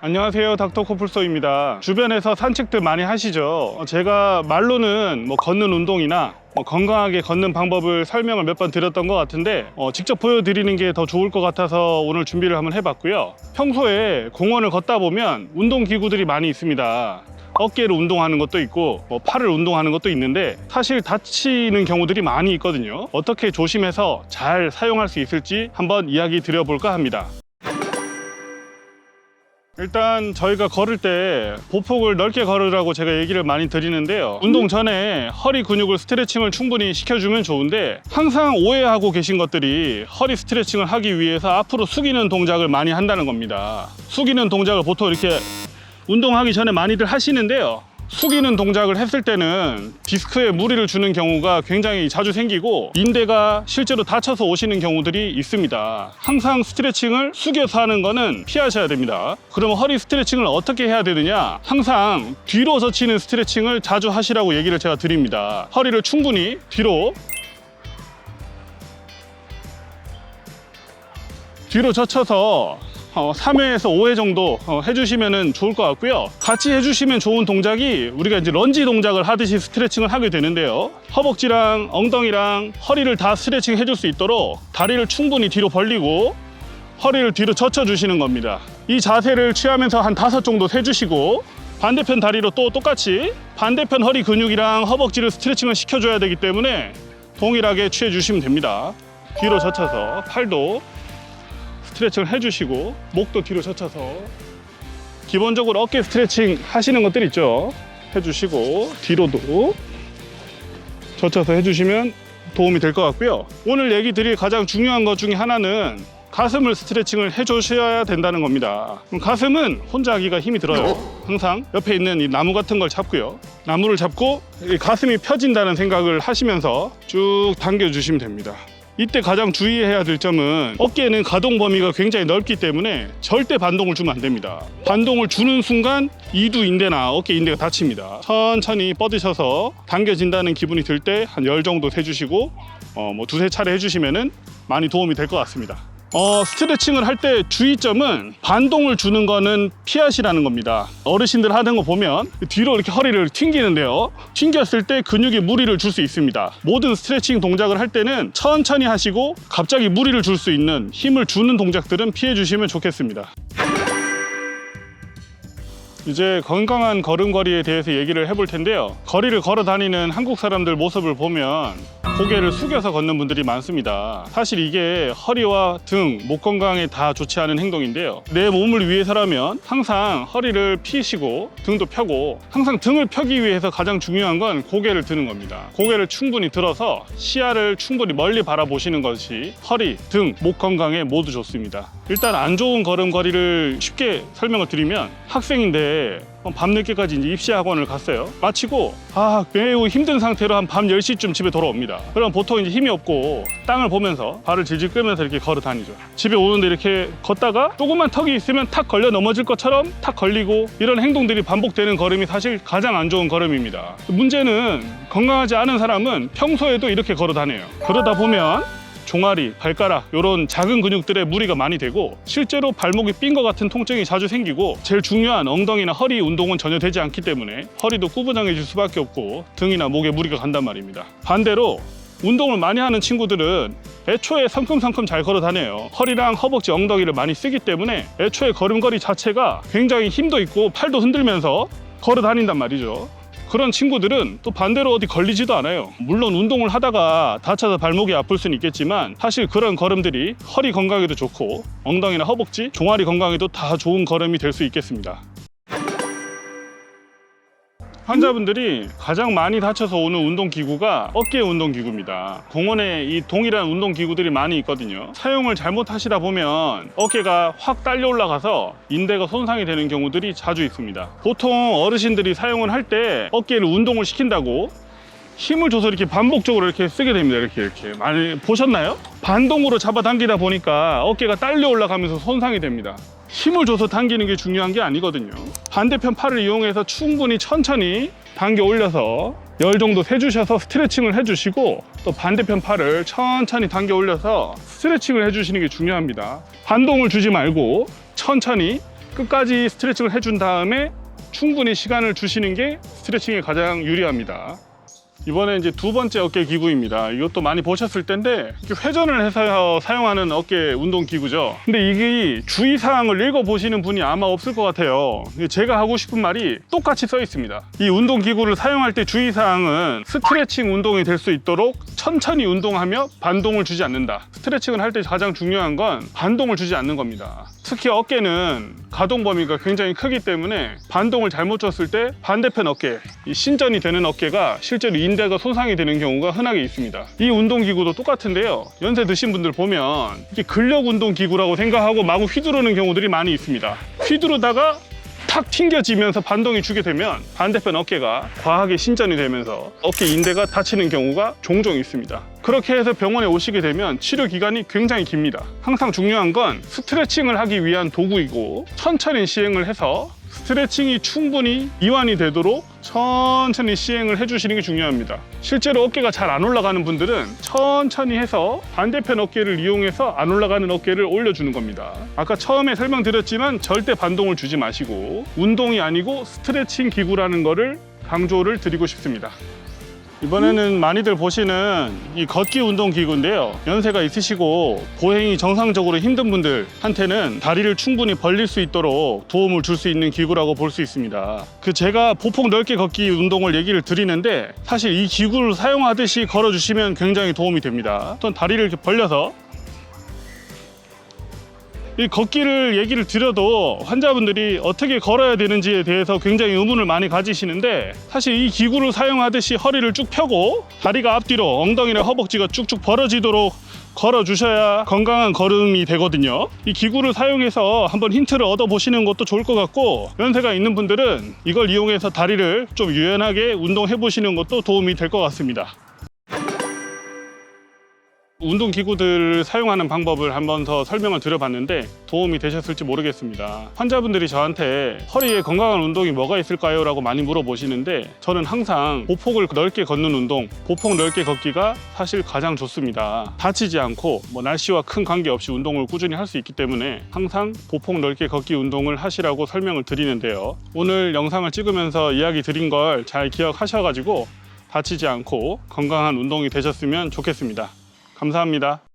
안녕하세요. 닥터 코플소입니다. 주변에서 산책들 많이 하시죠? 어, 제가 말로는 뭐 걷는 운동이나 뭐 건강하게 걷는 방법을 설명을 몇 번 드렸던 것 같은데 어, 직접 보여드리는 게 더 좋을 것 같아서 오늘 준비를 한번 해봤고요. 평소에 공원을 걷다 보면 운동 기구들이 많이 있습니다. 어깨를 운동하는 것도 있고 뭐 팔을 운동하는 것도 있는데 사실 다치는 경우들이 많이 있거든요. 어떻게 조심해서 잘 사용할 수 있을지 한번 이야기 드려볼까 합니다 일단 저희가 걸을 때 보폭을 넓게 걸으라고 제가 얘기를 많이 드리는데요. 운동 전에 허리 근육을 스트레칭을 충분히 시켜주면 좋은데 항상 오해하고 계신 것들이 허리 스트레칭을 하기 위해서 앞으로 숙이는 동작을 많이 한다는 겁니다. 숙이는 동작을 보통 이렇게 운동하기 전에 많이들 하시는데요. 숙이는 동작을 했을 때는 디스크에 무리를 주는 경우가 굉장히 자주 생기고 인대가 실제로 다쳐서 오시는 경우들이 있습니다. 항상 스트레칭을 숙여서 하는 거는 피하셔야 됩니다. 그러면 허리 스트레칭을 어떻게 해야 되느냐? 항상 뒤로 젖히는 스트레칭을 자주 하시라고 얘기를 제가 드립니다. 허리를 충분히 뒤로 뒤로 젖혀서 어, 3회에서 5회 정도 어, 해주시면 좋을 것 같고요. 같이 해주시면 좋은 동작이 우리가 이제 런지 동작을 하듯이 스트레칭을 하게 되는데요. 허벅지랑 엉덩이랑 허리를 다 스트레칭 해줄 수 있도록 다리를 충분히 뒤로 벌리고 허리를 뒤로 젖혀 주시는 겁니다. 이 자세를 취하면서 한 다섯 정도 세주시고 반대편 다리로 또 똑같이 반대편 허리 근육이랑 허벅지를 스트레칭을 시켜줘야 되기 때문에 동일하게 취해 주시면 됩니다. 뒤로 젖혀서 팔도 스트레칭을 해주시고 목도 뒤로 젖혀서 기본적으로 어깨 스트레칭 하시는 것들 있죠? 해주시고 뒤로도 젖혀서 해주시면 도움이 될 것 같고요. 오늘 얘기 드릴 가장 중요한 것 중에 하나는 가슴을 스트레칭을 해주셔야 된다는 겁니다. 가슴은 혼자 하기가 힘이 들어요. 항상 옆에 있는 이 나무 같은 걸 잡고요. 나무를 잡고 이 가슴이 펴진다는 생각을 하시면서 쭉 당겨 주시면 됩니다 이때 가장 주의해야 될 점은 어깨는 가동 범위가 굉장히 넓기 때문에 절대 반동을 주면 안 됩니다. 반동을 주는 순간 이두 인대나 어깨 인대가 다칩니다. 천천히 뻗으셔서 당겨진다는 기분이 들 때 한 열 정도 세주시고 어, 뭐 두세 차례 해주시면은 많이 도움이 될 것 같습니다. 어, 스트레칭을 할 때 주의점은 반동을 주는 거는 피하시라는 겁니다. 어르신들 하는 거 보면 뒤로 이렇게 허리를 튕기는데요. 튕겼을 때 근육에 무리를 줄 수 있습니다. 모든 스트레칭 동작을 할 때는 천천히 하시고 갑자기 무리를 줄 수 있는 힘을 주는 동작들은 피해 주시면 좋겠습니다. 이제 건강한 걸음걸이에 대해서 얘기를 해볼 텐데요. 거리를 걸어 다니는 한국 사람들 모습을 보면 고개를 숙여서 걷는 분들이 많습니다. 사실 이게 허리와 등, 목 건강에 다 좋지 않은 행동인데요. 내 몸을 위해서라면 항상 허리를 피시고 등도 펴고 항상 등을 펴기 위해서 가장 중요한 건 고개를 드는 겁니다. 고개를 충분히 들어서 시야를 충분히 멀리 바라보시는 것이 허리, 등, 목 건강에 모두 좋습니다. 일단 안 좋은 걸음걸이를 쉽게 설명을 드리면 학생인데 밤늦게까지 이제 입시 학원을 갔어요. 마치고 아 매우 힘든 상태로 한 밤 10시쯤 집에 돌아옵니다. 그럼 보통 이제 힘이 없고 땅을 보면서 발을 질질 끌면서 이렇게 걸어 다니죠. 집에 오는데 이렇게 걷다가 조그만 턱이 있으면 탁 걸려 넘어질 것처럼 탁 걸리고 이런 행동들이 반복되는 걸음이 사실 가장 안 좋은 걸음입니다. 문제는 건강하지 않은 사람은 평소에도 이렇게 걸어 다녀요. 그러다 보면 종아리, 발가락 이런 작은 근육들에 무리가 많이 되고 실제로 발목이 삔 것 같은 통증이 자주 생기고 제일 중요한 엉덩이나 허리 운동은 전혀 되지 않기 때문에 허리도 구부정해질 수밖에 없고 등이나 목에 무리가 간단 말입니다. 반대로 운동을 많이 하는 친구들은 애초에 성큼성큼 잘 걸어 다녀요. 허리랑 허벅지, 엉덩이를 많이 쓰기 때문에 애초에 걸음걸이 자체가 굉장히 힘도 있고 팔도 흔들면서 걸어 다닌단 말이죠. 그런 친구들은 또 반대로 어디 걸리지도 않아요. 물론 운동을 하다가 다쳐서 발목이 아플 수는 있겠지만 사실 그런 걸음들이 허리 건강에도 좋고 엉덩이나 허벅지, 종아리 건강에도 다 좋은 걸음이 될 수 있겠습니다. 환자분들이 가장 많이 다쳐서 오는 운동기구가 어깨 운동기구입니다. 공원에 이 동일한 운동기구들이 많이 있거든요. 사용을 잘못하시다 보면 어깨가 확 딸려 올라가서 인대가 손상이 되는 경우들이 자주 있습니다. 보통 어르신들이 사용을 할 때 어깨를 운동을 시킨다고 힘을 줘서 이렇게 반복적으로 이렇게 쓰게 됩니다. 이렇게 이렇게 많이 보셨나요? 반동으로 잡아당기다 보니까 어깨가 딸려 올라가면서 손상이 됩니다. 힘을 줘서 당기는 게 중요한 게 아니거든요. 반대편 팔을 이용해서 충분히 천천히 당겨 올려서 열 정도 세주셔서 스트레칭을 해주시고 또 반대편 팔을 천천히 당겨 올려서 스트레칭을 해주시는 게 중요합니다. 반동을 주지 말고 천천히 끝까지 스트레칭을 해준 다음에 충분히 시간을 주시는 게 스트레칭에 가장 유리합니다. 이번에 이제 두 번째 어깨 기구입니다. 이것도 많이 보셨을 텐데 회전을 해서 사용하는 어깨 운동 기구죠. 근데 이게 주의 사항을 읽어 보시는 분이 아마 없을 것 같아요. 제가 하고 싶은 말이 똑같이 써 있습니다. 이 운동 기구를 사용할 때 주의 사항은 스트레칭 운동이 될 수 있도록 천천히 운동하며 반동을 주지 않는다. 스트레칭을 할 때 가장 중요한 건 반동을 주지 않는 겁니다. 특히 어깨는 가동 범위가 굉장히 크기 때문에 반동을 잘못 줬을 때 반대편 어깨, 이 신전이 되는 어깨가 실제로 인대가 손상이 되는 경우가 흔하게 있습니다. 이 운동 기구도 똑같은데요. 연세 드신 분들 보면 이게 근력 운동 기구라고 생각하고 마구 휘두르는 경우들이 많이 있습니다. 휘두르다가 탁 튕겨지면서 반동이 주게 되면 반대편 어깨가 과하게 신전이 되면서 어깨 인대가 다치는 경우가 종종 있습니다. 그렇게 해서 병원에 오시게 되면 치료 기간이 굉장히 깁니다. 항상 중요한 건 스트레칭을 하기 위한 도구이고 천천히 시행을 해서 스트레칭이 충분히 이완이 되도록 천천히 시행을 해주시는 게 중요합니다. 실제로 어깨가 잘 안 올라가는 분들은 천천히 해서 반대편 어깨를 이용해서 안 올라가는 어깨를 올려주는 겁니다. 아까 처음에 설명드렸지만 절대 반동을 주지 마시고 운동이 아니고 스트레칭 기구라는 거를 강조를 드리고 싶습니다. 이번에는 많이들 보시는 이 걷기 운동 기구인데요. 연세가 있으시고 보행이 정상적으로 힘든 분들한테는 다리를 충분히 벌릴 수 있도록 도움을 줄 수 있는 기구라고 볼 수 있습니다. 그 제가 보폭 넓게 걷기 운동을 얘기를 드리는데 사실 이 기구를 사용하듯이 걸어주시면 굉장히 도움이 됩니다. 또 다리를 이렇게 벌려서 이 걷기를 얘기를 드려도 환자분들이 어떻게 걸어야 되는지에 대해서 굉장히 의문을 많이 가지시는데 사실 이 기구를 사용하듯이 허리를 쭉 펴고 다리가 앞뒤로 엉덩이나 허벅지가 쭉쭉 벌어지도록 걸어 주셔야 건강한 걸음이 되거든요. 이 기구를 사용해서 한번 힌트를 얻어 보시는 것도 좋을 것 같고 연세가 있는 분들은 이걸 이용해서 다리를 좀 유연하게 운동해 보시는 것도 도움이 될 것 같습니다. 운동 기구들을 사용하는 방법을 한번 더 설명을 드려봤는데 도움이 되셨을지 모르겠습니다. 환자분들이 저한테 허리에 건강한 운동이 뭐가 있을까요? 라고 많이 물어보시는데 저는 항상 보폭을 넓게 걷는 운동, 보폭 넓게 걷기가 사실 가장 좋습니다. 다치지 않고 뭐 날씨와 큰 관계없이 운동을 꾸준히 할 수 있기 때문에 항상 보폭 넓게 걷기 운동을 하시라고 설명을 드리는데요. 오늘 영상을 찍으면서 이야기 드린 걸 잘 기억하셔가지고 다치지 않고 건강한 운동이 되셨으면 좋겠습니다. 감사합니다.